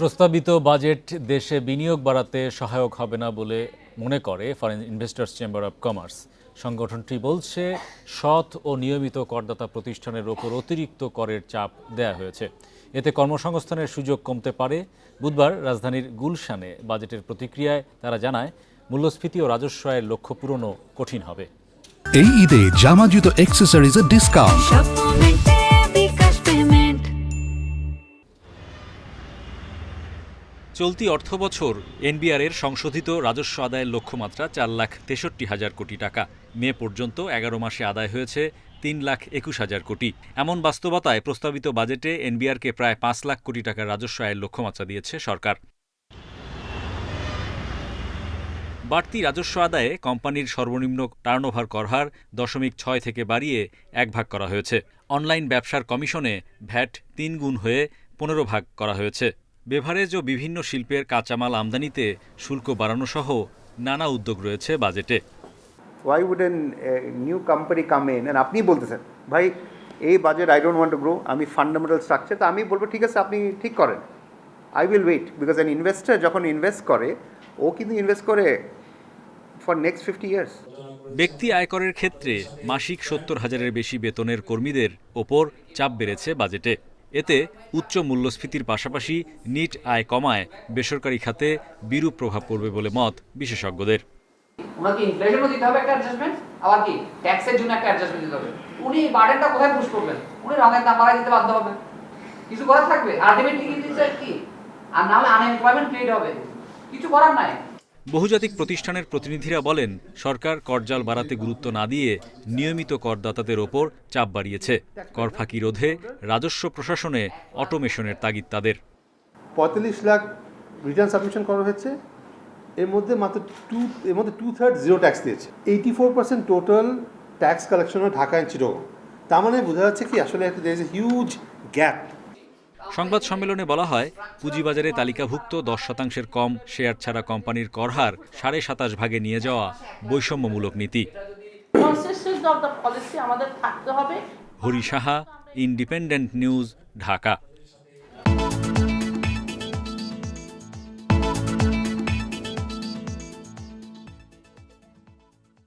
প্রস্তাবিত বাজেট দেশে বিনিয়োগ বাড়াতে সহায়ক হবে না বলে মনে করে foreign investors chamber of commerce সংগঠনটি বলছে সৎ ও নিয়মিত করদাতা প্রতিষ্ঠানের ওপর অতিরিক্ত করের চাপ দেয়া হয়েছে। এতে কর্মসংস্থানের সুযোগ কমতে পারে। বুধবার রাজধানীর গুলশানে বাজেটের প্রতিক্রিয়ায় তারা জানায় মূল্যস্ফীতি ও রাজস্ব আয়ের লক্ষ্য পূরণও কঠিন হবে। এই ঈদে জামা জুতো অ্যাক্সেসরিজের ডিসকাউন্ট চলতি অর্থবছর এনবিআর এর সংশোধিত রাজস্ব আদায়ের লক্ষ্যমাত্রা চার লাখ তেষট্টি হাজার কোটি টাকা। মে পর্যন্ত এগারো মাসে আদায় হয়েছে তিন লাখ একুশ হাজার কোটি। এমন বাস্তবতায় প্রস্তাবিত বাজেটে এনবিআরকে প্রায় পাঁচ লাখ কোটি টাকার রাজস্ব আয়ের লক্ষ্যমাত্রা দিয়েছে সরকার। বাড়তি রাজস্ব আদায়ে কোম্পানির সর্বনিম্ন টার্নওভার করহার দশমিক ছয় থেকে বাড়িয়ে এক ভাগ করা হয়েছে। অনলাইন ব্যবসার কমিশনে ভ্যাট তিন গুণ হয়ে পনেরো ভাগ করা হয়েছে। বেভারেজ ও বিভিন্ন শিল্পের কাঁচামাল আমদানিতে শুল্ক বাড়ানো সহ নানা উদ্যোগ রয়েছে বাজেটে। A new company come in? And আপনি বলতেছেন ভাই এই budget I don't want to grow আমি ফান্ডামেন্টাল স্ট্রাকচার তো আমি বলব ঠিক আছে আপনি ঠিক করেন। I will wait because an investor যখন ইনভেস্ট করে ও কিন্তু ইনভেস্ট করে ফর নেক্সট ফিফটি ইয়ার্স ব্যক্তি আয়করের ক্ষেত্রে মাসিক সত্তর হাজারের বেশি বেতনের কর্মীদের ওপর চাপ বেড়েছে বাজেটে। এতে উচ্চ মূল্যস্ফীতির পাশাপাশি নিট আয় কমায়, বেসরকারি খাতে বিরূপ প্রভাব পড়বে বলে মত বিশেষজ্ঞদের। কিছু করার নাই। বহুজাতিক প্রতিষ্ঠানের প্রতিনিধিরা বলেন, সরকার করজাল বাড়াতে গুরুত্ব না দিয়ে নিয়মিত করদাতাদের ওপর চাপ বাড়িয়েছে। কর ফাঁকি রোধে রাজস্ব প্রশাসনে অটোমেশনের তাগিদ তাদের। পঁয়তাল্লিশ লাখ রিটার্ন সাবমিশন করা হয়েছে। এর মধ্যে মাত্র টু, এর মধ্যে টু থার্ড জিরো ট্যাক্স দিয়েছে। Eighty four percent total tax collection Dhaka and চিরো তার মানে বোঝা যাচ্ছে কি, আসলে একটা হিউজ গ্যাপ সংবাদ সম্মেলনে বলা হয় পুঁজিবাজারে তালিকাভুক্ত দশ শতাংশের কম শেয়ার ছাড়া কোম্পানির করহার সাড়ে সাতাশ ভাগে নিয়ে যাওয়া বৈষম্যমূলক নীতি। Hari Saha independent news Dhaka.